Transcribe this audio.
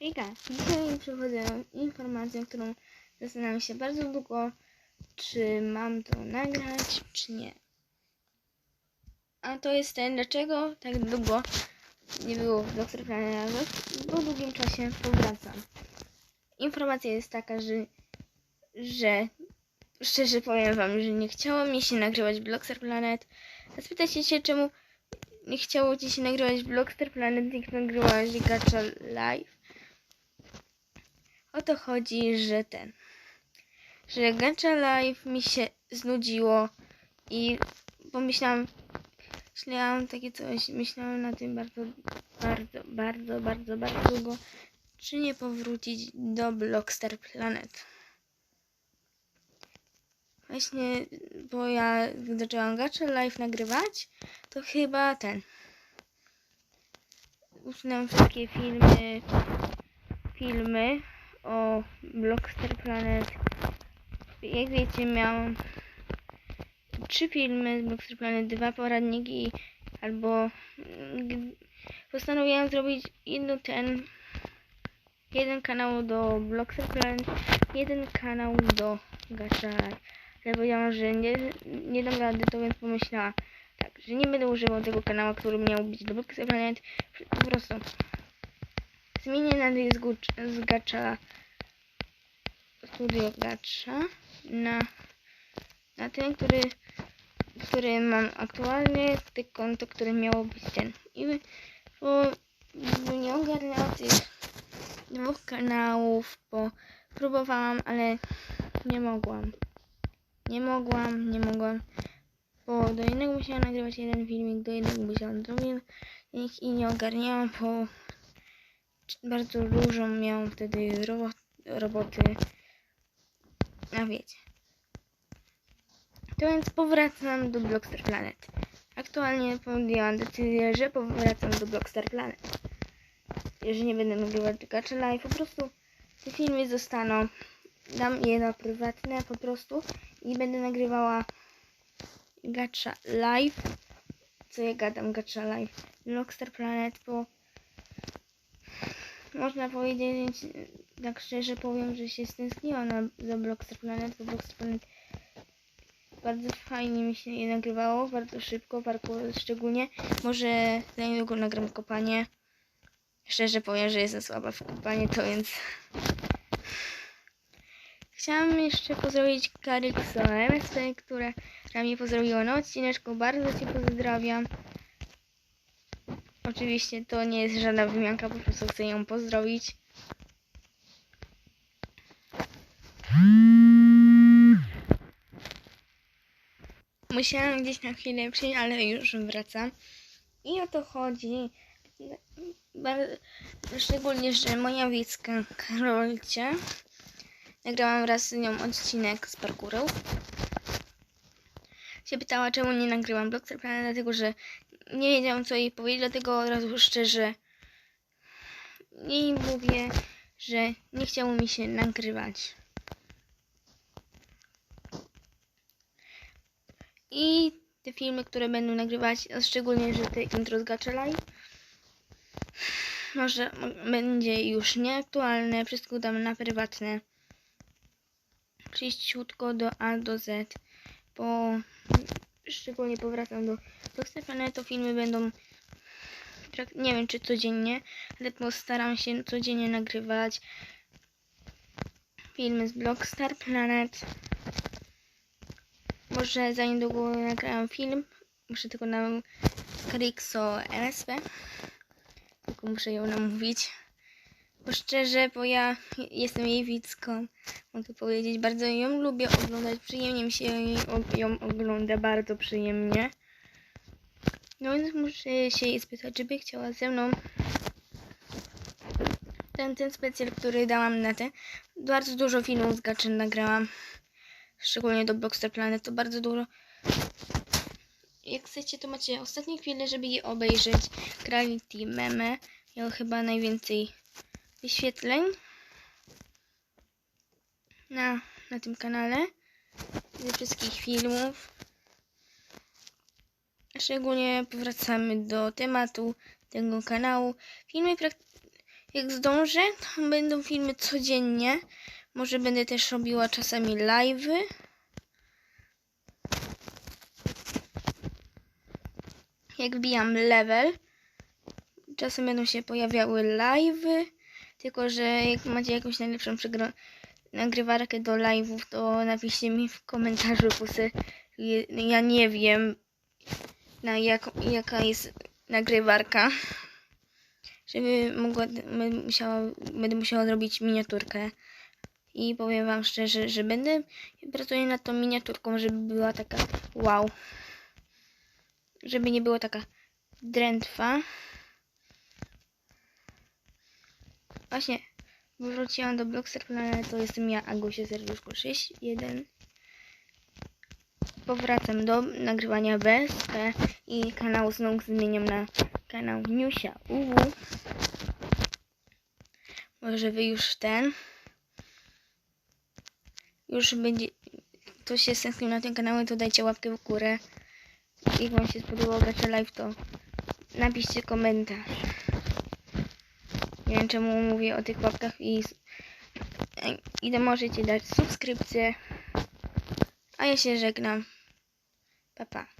Hejka, dzisiaj przychodzę informację, którą zastanawiam się bardzo długo, czy mam to nagrać, czy nie. A to jest ten, dlaczego tak długo nie było w Doktor Planerowych, po długim czasie powracam. Informacja jest taka, że, że szczerze powiem wam, że nie chciało mi się nagrywać Blockster Planet. A spytacie się, czemu nie chciało ci się nagrywać Blockster Planet, jak nagrywałaś Gacha Live? O to chodzi, że ten, że Gacha Live mi się znudziło i pomyślałam, myślałam takie coś, myślałam na tym bardzo, bardzo, bardzo, bardzo, bardzo długo, czy nie powrócić do Blockster Planet. Właśnie, bo ja zaczęłam Gacha Live nagrywać, to chyba ten. Usunąłem wszystkie filmy, filmy o Blockster Planet. Jak wiecie, miałam trzy filmy z Blockster Planet, dwa poradniki, albo mm, postanowiłam zrobić jedno ten, jeden kanał do Blockster Planet, jeden kanał do Gacha. Ale powiedziałam, że nie, nie dam rady, to więc pomyślałam tak, że nie będę używał tego kanału, który miał być do Blockster Planet, po prostu zmienię nazwę z, Gacha Studio Gacha na, na ten, który, który mam aktualnie, te konto, które miało być ten. I bo, nie ogarniałam tych dwóch kanałów, bo próbowałam, ale nie mogłam. Nie mogłam, nie mogłam. Bo do jednego musiałam nagrywać jeden filmik, do jednego musiałam drugi i nie ogarniałam, bo bardzo dużo miałam wtedy robo roboty. A wiecie. To więc powracam do Blockster Planet. Aktualnie podjęłam decyzję, że powracam do Blockster Planet. Jeżeli nie będę nagrywać Gacha Live, po prostu te filmy zostaną. Dam je na prywatne po prostu i będę nagrywała Gacha Live. Co ja gadam Gacha Live? Blockstar Planet, bo można powiedzieć, tak szczerze powiem, że się stęskniłam na, za Blockstar Planet, bo Blockstar Planet bardzo fajnie mi się nagrywało, bardzo szybko, parkour szczególnie. Może za niedługo nagram kopanie. Szczerze powiem, że jestem słaba w kopanie, to więc... Chciałam jeszcze pozdrowić Karykso MSP, która, która mnie pozdrowiła na odcineczku. Bardzo Cię pozdrawiam. Oczywiście to nie jest żadna wymianka, po prostu chcę ją pozdrowić. Musiałam gdzieś na chwilę przyjść, ale już wracam. I o to chodzi. Szczególnie, że moja wiecka Karolcia nagrałam raz z nią odcinek z parkouru. Się pytała, czemu nie nagrywam Blockster Planet, dlatego że nie wiedziałam, co jej powiedzieć, dlatego od razu szczerze jej mówię, że nie chciało mi się nagrywać. I te filmy, które będą nagrywać, szczególnie, że te intro z Gacha Live, może będzie już nieaktualne, wszystko dam na prywatne. Przyjściutko do A do Z, bo szczególnie powracam do Blockstar Planet, to filmy będą prak- nie wiem czy codziennie, ale postaram się codziennie nagrywać filmy z Blockstar Planet. Może za niedługo nagram film, muszę tylko na Krixo MSP, tylko muszę ją namówić. Bo szczerze, bo ja jestem jej widzką, mogę powiedzieć, bardzo ją lubię oglądać, przyjemnie mi się ją ogląda, bardzo przyjemnie. No więc muszę się jej spytać, czy by chciała ze mną ten, ten specjal, który dałam na te. Bardzo dużo filmów z Gaczyn nagrałam. Szczególnie do Blockster Planet, to bardzo dużo. Jak chcecie, to macie ostatnie chwile, żeby je obejrzeć. Gravity Meme miał chyba najwięcej wyświetleń na, na tym kanale ze wszystkich filmów. Szczególnie powracamy do tematu tego kanału. Filmy, Jak zdążę, to będą filmy codziennie. Może będę też robiła czasami live'y. Jak wbijam level, czasem będą się pojawiały live'y. Tylko, że jak macie jakąś najlepszą nagrywarkę do live'ów, to napiszcie mi w komentarzu, bo se, ja nie wiem, na jak, jaka jest nagrywarka. Żeby mogła, musiała, będę musiała zrobić miniaturkę. I powiem wam szczerze, że będę pracuję nad tą miniaturką, żeby była taka wow. Żeby nie była taka drętwa. Właśnie, wróciłam do Blockster Planet, to jestem ja, Agusia Serduszko 61. Powracam do nagrywania BSP i kanał znowu zmieniam na kanał Niusia UW. Może wy już ten. Już będzie. Kto się stęsknił na ten kanał, to dajcie łapkę w górę. Jak wam się spodobał Gacha Live, to napiszcie komentarz. Nie wiem czemu mówię o tych łapkach i, i to możecie dać subskrypcję. A ja się żegnam. Pa pa.